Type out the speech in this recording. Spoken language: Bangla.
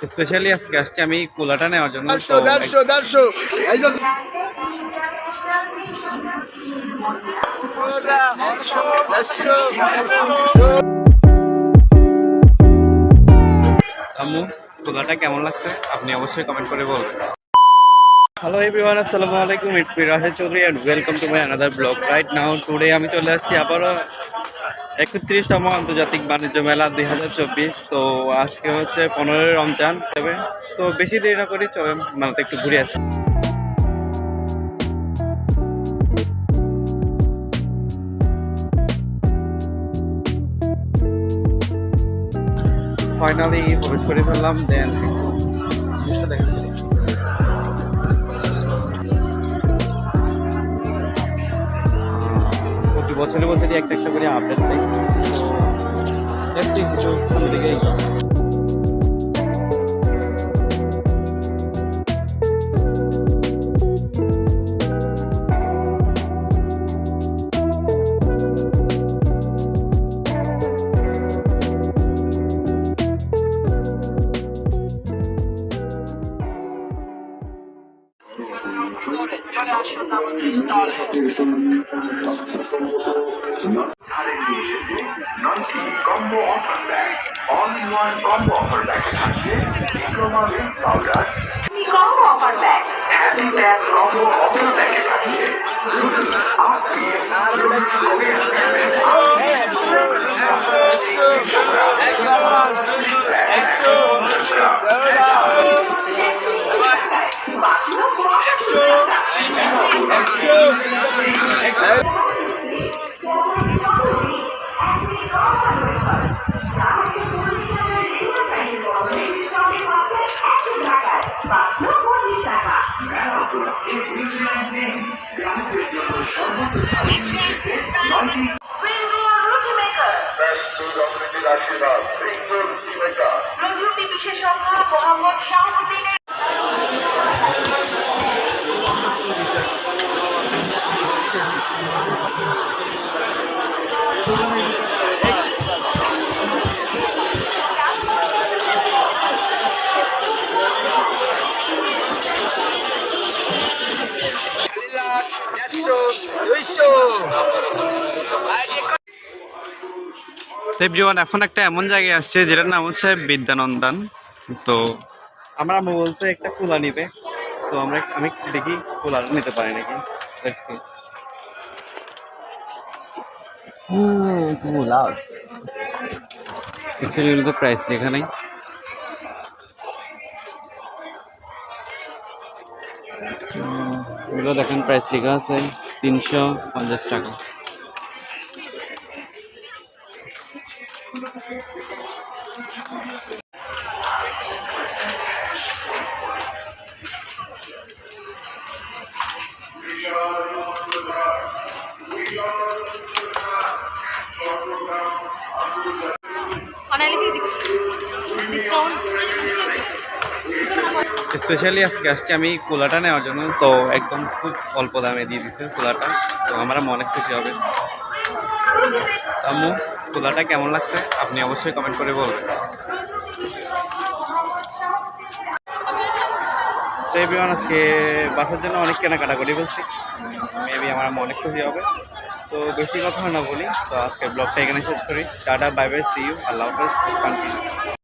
স্পেশালি আজকে আসছি আমি কোলাটা দেড়শো জন্য আম্মু কুলাটা কেমন লাগছে? আপনি অবশ্যই কমেন্ট করে বলবেন। হ্যালো এভরিওয়ান আসসালামু আলাইকুম it's me Rahel Chowdhury and welcome to my another blog right now today আমি চলে আসছি আবারও একত্রিশতম আন্তর্জাতিক বাণিজ্য মেলা দুই হাজার চব্বিশ। তো আজকে হচ্ছে পনেরোই রমজান। তবে তো বেশি দেরি না করি চলে মেলাতে একটু ঘুরে আসি। ফাইনালি প্রবেশ করে ফেললাম দেন দেখা যাচ্ছে। প্রতি বছরে বছরই একটা একটা করে আপডেট দেয় দেখছি কিছু সামনে দিকে নয়টি combo offer bag all in one combo offer ব্যাগে থাকছে diploma milk powder combo offer bag happy bag combo offer ব্যাগে থাকছে নুডলস আশীর্বাদ বিশেষজ্ঞ মোহাম্মদ শাহাবুদ্দিনের তো এভরিওয়ান এখন একটা এমন জায়গায় আসছে যেটার নাম হচ্ছে বিদ্যানন্দন। তো আমার আম্মু বলছে একটা কুলা নিবে। তো আমরা আমি দেখি কুলাটা নিতে পারি নাকি. তো প্রাইস লেখা নেই। এগুলো দেখেন প্রাইস লেখা আছে তিনশো পঞ্চাশ টাকা স্পেশালি আজকে আসছি আমি কুলাটা নেওয়ার জন্য, তো একদম খুব অল্প দামে দিয়ে দিচ্ছে কুলাটা। তো আমার অনেক খুশি হবে। আম্মু, কুলাটা কেমন লাগছে? আপনি অবশ্যই কমেন্ট করে বলবেন। তো আজকে বাসার জন্য অনেক কেনাকাটা করি বলছি। মেবি আমার অনেক খুশি হবে। তো বেশি কথা না বলি। তো আজকে ব্লগটা এখানে শেষ করি। Tata bye bye see you আল্লাহ হাফেজ